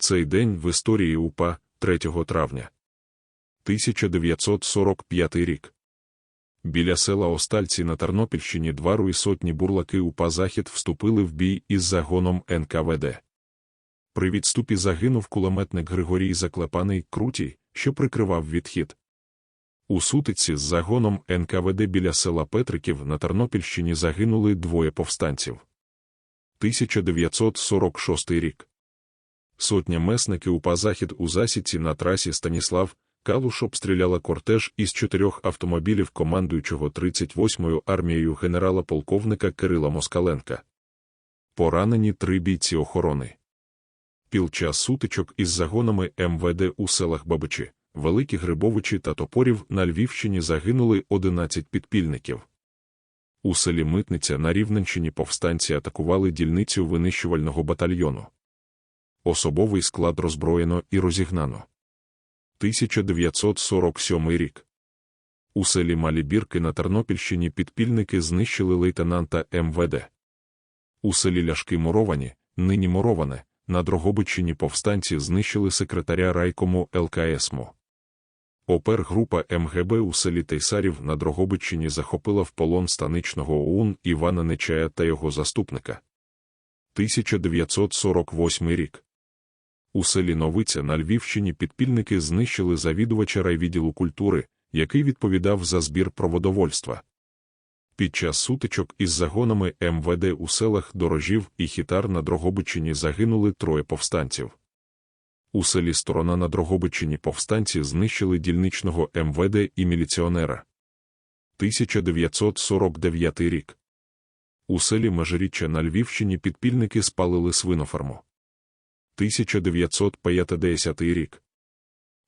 Цей день в історії УПА 3 травня. 1945 рік. Біля села Остальці на Тернопільщині два руї сотні бурлаки УПА Захід вступили в бій із загоном НКВД. При відступі загинув кулеметник Григорій Заклепаний Крутій, що прикривав відхід. У сутиці з загоном НКВД біля села Петриків на Тернопільщині загинули двоє повстанців. 1946 рік. Сотня месники УПА Захід у засідці на трасі Станіслав Калуш обстріляла кортеж із чотирьох автомобілів командуючого 38-ю армією генерала-полковника Кирила Москаленка. Поранені три бійці охорони. Під час сутичок із загонами МВД у селах Бабичі, Великі Грибовичі та Топорів на Львівщині загинули 11 підпільників. У селі Митниця на Рівненщині повстанці атакували дільницю винищувального батальйону. Особовий склад роззброєно і розігнано. 1947 рік. У селі Малі Бірки на Тернопільщині підпільники знищили лейтенанта МВД. У селі Ляшки Муровані, нині Муроване, на Дрогобичині повстанці знищили секретаря райкому ЛКСМу. Опергрупа МГБ у селі Тейсарів на Дрогобичині захопила в полон станичного ОУН Івана Нечая та його заступника. 1948 рік. У селі Новиця на Львівщині підпільники знищили завідувача райвідділу культури, який відповідав за збір проводовольства. Під час сутичок із загонами МВД у селах Дорожів і Хітар на Дрогобичині загинули троє повстанців. У селі Сторона на Дрогобичині повстанці знищили дільничного МВД і міліціонера. 1949 рік. У селі Межиріччя на Львівщині підпільники спалили свиноферму. 1950 рік.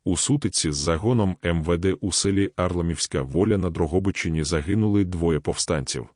У сутиці з загоном МВД у селі Арламівська воля на Дрогобичині загинули двоє повстанців.